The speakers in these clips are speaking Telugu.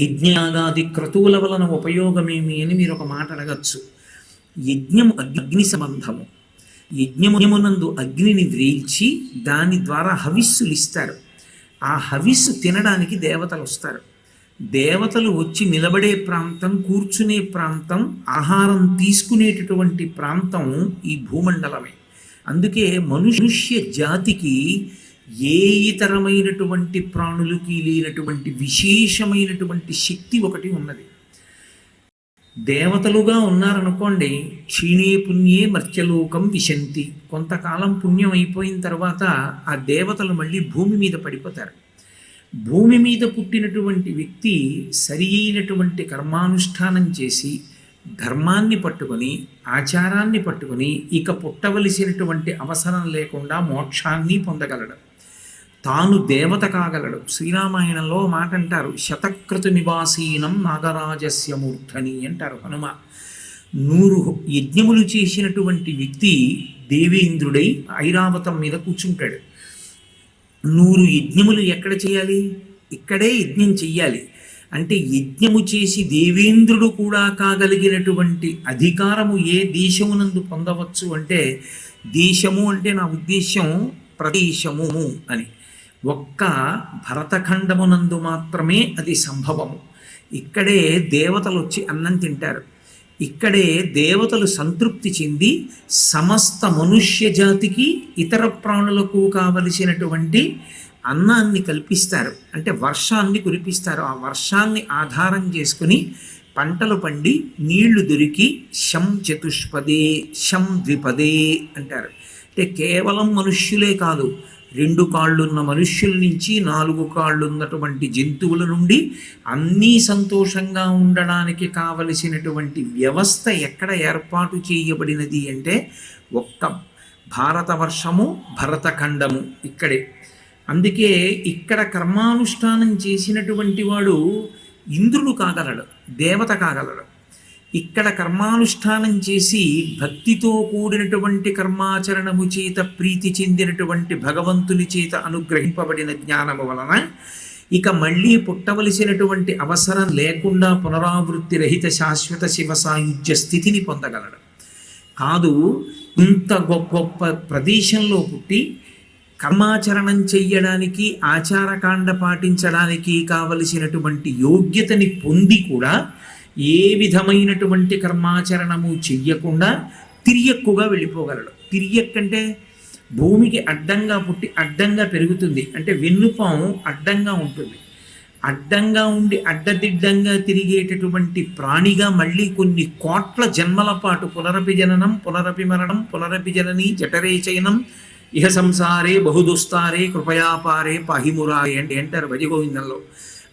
యజ్ఞాగాది క్రతువుల వలన ఉపయోగమేమి అని మీరు ఒక మాట అడగచ్చు. యజ్ఞము అగ్ని సంబంధము. యజ్ఞమునందు అగ్నిని వేల్చి దాని ద్వారా హవిస్సులు ఇస్తారు. ఆ హవిస్సు తినడానికి దేవతలు వస్తారు. దేవతలు వచ్చి నిలబడే ప్రాంతం కూర్చునే ప్రాంతం ఆహారం తీసుకునేటటువంటి ప్రాంతం ఈ భూమండలమే. అందుకే మనుష్య జాతికి ఏ ఇతరమైనటువంటి ప్రాణులకి లేనటువంటి విశేషమైనటువంటి శక్తి ఒకటి ఉన్నది. దేవతలుగా ఉన్నారనుకోండి క్షీణే పుణ్యే మర్త్యలోకం విశంతి. కొంతకాలం పుణ్యం అయిపోయిన తర్వాత ఆ దేవతలు మళ్ళీ భూమి మీద పడిపోతారు. భూమి మీద పుట్టినటువంటి వ్యక్తి సరి అయినటువంటి కర్మానుష్ఠానం చేసి ధర్మాన్ని పట్టుకొని ఆచారాన్ని పట్టుకొని ఇక పుట్టవలసినటువంటి అవసరం లేకుండా మోక్షాన్ని పొందగలడు. తాను దేవత కాగలడు. శ్రీరామాయణంలో మాట అంటారు శతకృత నివాసీనం నాగరాజస్య మూర్ధని అంటారు హనుమ. నూరు యజ్ఞములు చేసినటువంటి వ్యక్తి దేవేంద్రుడై ఐరావతం మీద కూర్చుంటాడు. నూరు యజ్ఞములు ఎక్కడ చేయాలి? ఇక్కడే యజ్ఞం చెయ్యాలి. అంటే యజ్ఞము చేసి దేవేంద్రుడు కూడా కాగలిగినటువంటి అధికారము ఏ దేశమునందు పొందవచ్చు అంటే దేశము అంటే నా ఉద్దేశం ప్రదేశము అని. ఒక్క భరతఖండమునందు మాత్రమే అది సంభవము. ఇక్కడే దేవతలు వచ్చి అన్నం తింటారు. ఇక్కడే దేవతలు సంతృప్తి చెంది సమస్త మనుష్య జాతికి ఇతర ప్రాణులకు కావలసినటువంటి అన్నాన్ని కల్పిస్తారు. అంటే వర్షాన్ని కురిపిస్తారు. ఆ వర్షాన్ని ఆధారం చేసుకుని పంటలు పండి నీళ్ళు దొరికి శం చతుష్పదే శం ద్విపదే అంటారు. అంటే కేవలం మనుష్యులే కాదు రెండు కాళ్ళున్న మనుష్యుల నుంచి నాలుగు కాళ్ళు ఉన్నటువంటి జంతువుల నుండి అన్నీ సంతోషంగా ఉండడానికి కావలసినటువంటి వ్యవస్థ ఎక్కడ ఏర్పాటు చేయబడినది అంటే ఒక్క భారతవర్షము భరతఖండము ఇక్కడే. అందుకే ఇక్కడ కర్మానుష్ఠానం చేసినటువంటి వాడు ఇంద్రుడు కాగలడు దేవత కాగలడు. ఇక్కడ కర్మానుష్ఠానం చేసి భక్తితో కూడినటువంటి కర్మాచరణము చేత ప్రీతి చెందినటువంటి భగవంతుని చేత అనుగ్రహింపబడిన జ్ఞానము వలన ఇక మళ్ళీ పుట్టవలసినటువంటి అవసరం లేకుండా పునరావృత్తి రహిత శాశ్వత శివ సాయుధ్య స్థితిని పొందగలడు. కాదు ఇంత గొప్ప గొప్ప ప్రదేశంలో పుట్టి కర్మాచరణం చెయ్యడానికి ఆచారకాండ పాటించడానికి కావలసినటువంటి యోగ్యతని పొంది కూడా ఏ విధమైనటువంటి కర్మాచరణము చెయ్యకుండా తిరియక్కుగా వెళ్ళిపోగలడు. తిరియక్కంటే భూమికి అడ్డంగా పుట్టి అడ్డంగా పెరుగుతుంది. అంటే వెన్నుపాము అడ్డంగా ఉంటుంది. అడ్డంగా ఉండి అడ్డదిడ్డంగా తిరిగేటటువంటి ప్రాణిగా మళ్ళీ కొన్ని కోట్ల జన్మల పాటు పునరపి జననం పునరపి మరణం పునరపి జనని జఠరే చయనం ఇహ సంసారే బహుదుస్తారే కృపయాపారే పాహిమురారే అంటే అంటారు భజగోవిందంలో.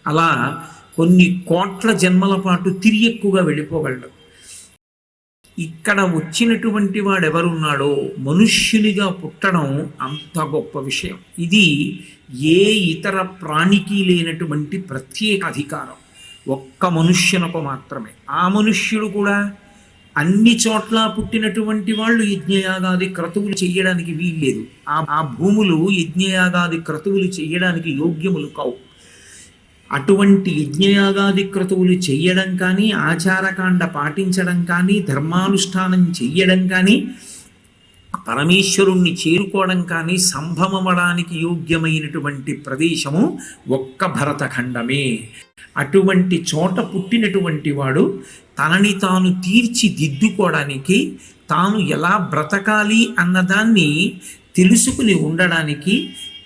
అలా కొన్ని కోట్ల జన్మల పాటు తిరియక్కుగా వెళ్ళిపోగలడు. ఇక్కడ వచ్చినటువంటి వాడు ఎవరున్నాడో మనుష్యునిగా పుట్టడం అంత గొప్ప విషయం. ఇది ఏ ఇతర ప్రాణికి లేనటువంటి ప్రత్యేక అధికారం. ఒక్క మనుష్యునకు మాత్రమే. ఆ మనుష్యుడు కూడా అన్ని చోట్ల పుట్టినటువంటి వాళ్ళు యజ్ఞయాగాది క్రతువులు చేయడానికి వీల్లేదు. ఆ ఆ భూములు యజ్ఞయాగాది క్రతువులు చేయడానికి యోగ్యములు కావు. అటువంటి యజ్ఞయాగాది క్రతువులు చెయ్యడం కానీ ఆచారకాండ పాటించడం కానీ ధర్మానుష్ఠానం చెయ్యడం కానీ పరమేశ్వరుణ్ణి చేరుకోవడం కానీ సంభవమడానికి యోగ్యమైనటువంటి ప్రదేశము ఒక్క భరతఖండమే. అటువంటి చోట పుట్టినటువంటి వాడు తనని తాను తీర్చిదిద్దుకోవడానికి తాను ఎలా బ్రతకాలి అన్నదాన్ని తెలుసుకుని ఉండడానికి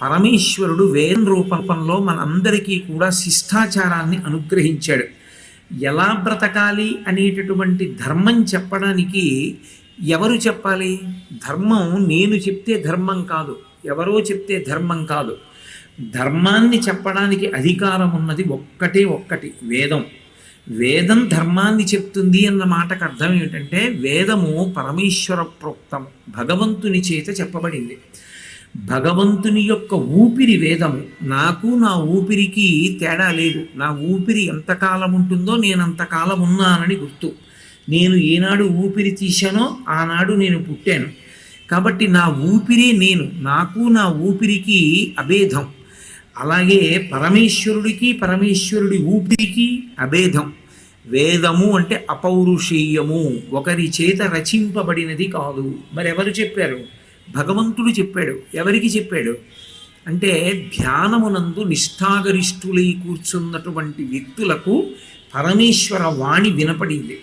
పరమేశ్వరుడు వేద రూపంలో మనందరికీ కూడా శిష్టాచారాన్ని అనుగ్రహించాడు. ఎలా బ్రతకాలి అనేటటువంటి ధర్మం చెప్పడానికి ఎవరు చెప్పాలి? ధర్మం నేను చెప్తే ధర్మం కాదు ఎవరో చెప్తే ధర్మం కాదు. ధర్మాన్ని చెప్పడానికి అధికారం ఉన్నది ఒక్కటే ఒక్కటి వేదం. వేదం ధర్మాన్ని చెప్తుంది అన్న మాటకు అర్థం ఏమిటంటే వేదము పరమేశ్వర ప్రోక్తం భగవంతుని చేత చెప్పబడింది. భగవంతుని యొక్క ఊపిరి వేదము నాకు నా ఊపిరికి తేడా లేదు. నా ఊపిరి ఎంతకాలం ఉంటుందో నేను అంతకాలం ఉన్నానని గుర్తు. నేను ఏనాడు ఊపిరి తీశానో ఆనాడు నేను పుట్టాను. కాబట్టి నా ఊపిరి నేను. నాకు నా ఊపిరికి అభేదం. అలాగే పరమేశ్వరుడికి పరమేశ్వరుడి ఊపిరికి అభేదం. వేదము అంటే అపౌరుషేయము. ఒకరి చేత రచింపబడినది కాదు. మరి ఎవరు చెప్పారు? భగవంతుడు చెప్పాడు. ఎవరికి చెప్పాడు? అంటే ధ్యానమునందు నిష్ఠాగరిష్ఠులై కూర్చున్నటువంటి వ్యక్తులకు పరమేశ్వర వాణి వినపడింది.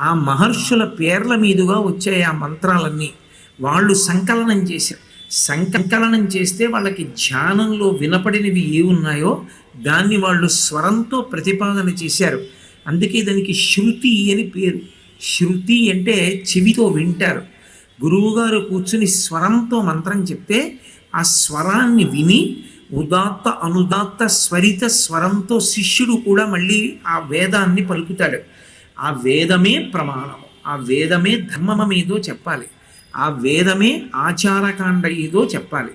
ఆ మహర్షుల పేర్ల మీదుగా వచ్చాయి ఆ మంత్రాలన్నీ. వాళ్ళు సంకలనం చేశారు. సంకలనం చేస్తే వాళ్ళకి ధ్యానంలో వినపడినవి ఏ ఉన్నాయో దాన్ని వాళ్ళు స్వరంతో ప్రతిపాదన చేశారు. అందుకే దానికి శృతి అని పేరు. శృతి అంటే చెవితో వింటారు. గురువుగారు కూర్చుని స్వరంతో మంత్రం చెప్తే ఆ స్వరాన్ని విని ఉదాత్త అనుదాత్త స్వరిత స్వరంతో శిష్యుడు కూడా మళ్ళీ ఆ వేదాన్ని పలుకుతాడు. ఆ వేదమే ప్రమాణము ఆ వేదమే ధర్మమేదో చెప్పాలి ఆ వేదమే ఆచారకాండ ఏదో చెప్పాలి.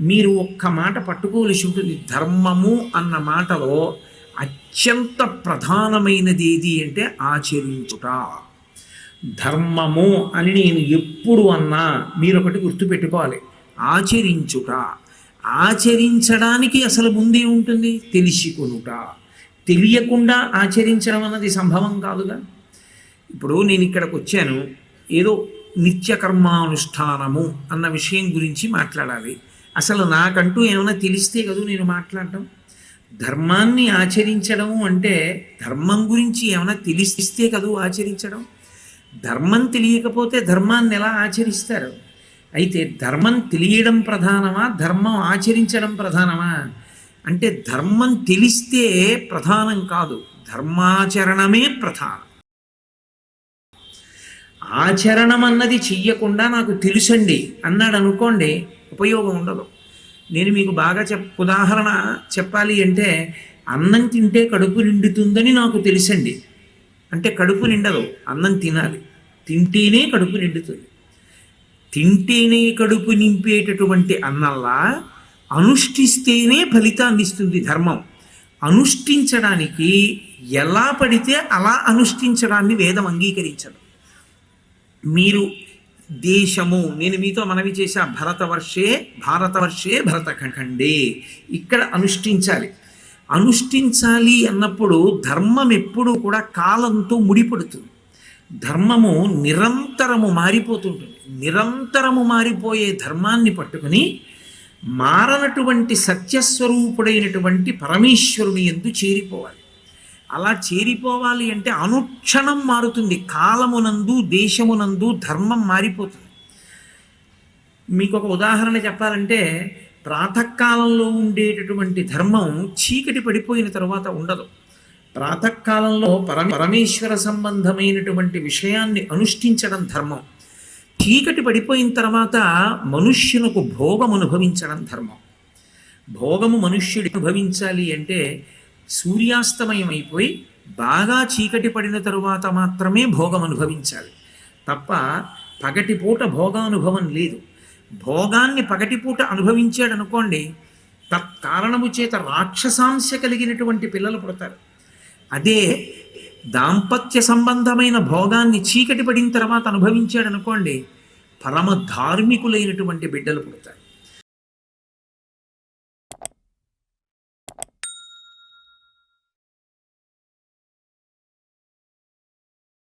మీరు ఒక్క మాట పట్టుకోవలసి ఉంటుంది ధర్మము అన్న మాటలో అత్యంత ప్రధానమైనది ఏది అంటే ఆచరించుట. ధర్మము అని నేను ఎప్పుడు అన్నా మీరు ఒకటి గుర్తుపెట్టుకోవాలి. ఆచరించుట. ఆచరించడానికి అసలు ముందే ఉంటుంది తెలిసి కొనుట తెలియకుండా ఆచరించడం అన్నది సంభవం కాదుగా. ఇప్పుడు నేను ఇక్కడికి వచ్చాను ఏదో నిత్యకర్మానుష్ఠానము అన్న విషయం గురించి మాట్లాడాలి. అసలు నాకంటూ ఏమైనా తెలిస్తే కదూ నేను మాట్లాడటం? ధర్మాన్ని ఆచరించడము అంటే ధర్మం గురించి ఏమైనా తెలిస్తే కదూ ఆచరించడం? ధర్మం తెలియకపోతే ధర్మాన్ని ఎలా ఆచరిస్తారు? అయితే ధర్మం తెలియడం ప్రధానమా? ధర్మం ఆచరించడం ప్రధానమా? అంటే ధర్మం తెలిస్తే ప్రధానం కాదు. ధర్మాచరణమే ప్రధానం. ఆచరణం అన్నది చెయ్యకుండా నాకు తెలుసండి. అన్నాడు అనుకోండి ఉపయోగం ఉండదు. నేను మీకు బాగా చెప్ ఉదాహరణ చెప్పాలి అంటే అన్నం తింటే కడుపు నిండుతుందని నాకు తెలుసండి. అంటే కడుపు నిండదు అన్నం తినాలి. తింటేనే కడుపు నిండుతుంది. తింటేనే కడుపు నింపేటటువంటి అన్నంలా అనుష్ఠిస్తేనే ఫలితాన్ని ఇస్తుంది ధర్మం. అనుష్ఠించడానికి ఎలా పడితే అలా అనుష్ఠించడాన్ని వేదం అంగీకరించదు. మీరు దేశము నేను మీతో మనవి చేశా భరతవర్షే భారతవర్షే భరతఖండే. ఇక్కడ అనుష్ఠించాలి. అనుష్ఠించాలి అన్నప్పుడు ధర్మం ఎప్పుడూ కూడా కాలంతో ముడిపడుతుంది. ధర్మము నిరంతరము మారిపోతుంటుంది. నిరంతరము మారిపోయే ధర్మాన్ని పట్టుకుని మారనటువంటి సత్యస్వరూపుడైనటువంటి పరమేశ్వరుని ఎందు చేరిపోవాలి. అలా చేరిపోవాలి అంటే అనుక్షణం మారుతుంది. కాలమునందు దేశమునందు ధర్మం మారిపోతుంది. మీకు ఒక ఉదాహరణ చెప్పాలంటే ప్రాతకాలంలో ఉండేటటువంటి ధర్మం చీకటి పడిపోయిన తర్వాత ఉండదు. ప్రాతకాలంలో పర పరమేశ్వర సంబంధమైనటువంటి విషయాన్ని అనుష్ఠించడం ధర్మం. చీకటి పడిపోయిన తర్వాత మనుష్యునకు భోగం అనుభవించడం ధర్మం. భోగము మనుష్యుడు అనుభవించాలి అంటే సూర్యాస్తమయం అయిపోయి బాగా చీకటి పడిన తరువాత మాత్రమే భోగం అనుభవించాలి. తప్ప పగటిపూట భోగానుభవం లేదు. భోగాన్ని పగటిపూట అనుభవించాడు అనుకోండి తత్కారణము చేత రాక్షసాంశ కలిగినటువంటి పిల్లలు పుడతారు. అదే దాంపత్య సంబంధమైన భోగాన్ని చీకటి పడిన తర్వాత అనుభవించాడు అనుకోండి పరమ ధార్మికులైనటువంటి బిడ్డలు పుడతారు.